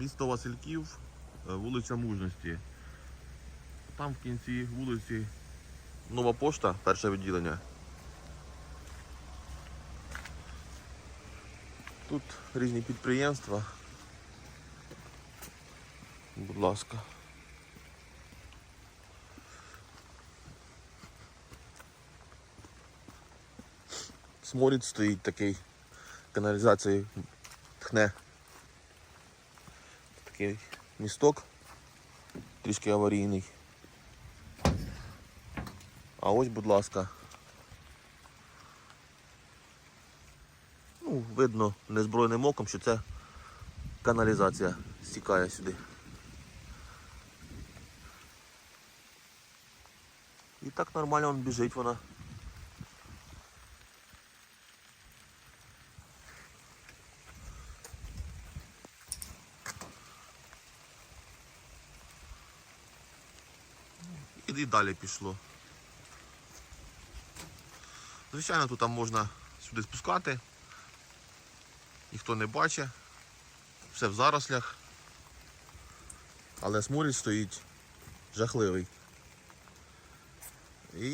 Місто Васильків, е, вулиця Мужності. Там в кінці вулиці Нова пошта, перше відділення. Тут різні підприємства. Будь ласка. Сморід стоїть такий, каналізації тхне. Такий місток, трішки аварійний. А ось, будь ласка. Ну, видно незброєним оком, що це каналізація стікає сюди. І так нормально он біжить вона. І, і далі пішло. Звичайно, тут там можна сюди спускати. Ніхто не бачить. Все в зарослях. Але сморід стоїть жахливий. І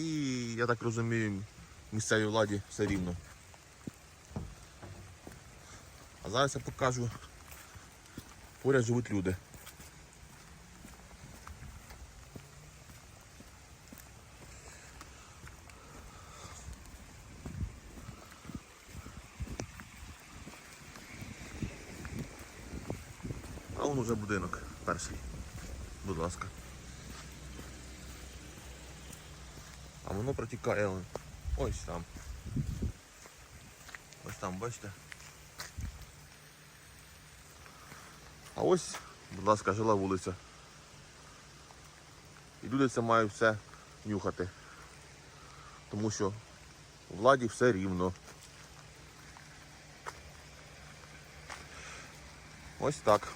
я так розумію, місцевій владі все рівно. А зараз я покажу. Поряд живуть люди. Вон уже будинок перший. Будь ласка. А воно протікає ось там. Ось там, бачите? А ось, будь ласка, жила вулиця. І люди це мають все нюхати. Тому що у владі все рівно. Ось так.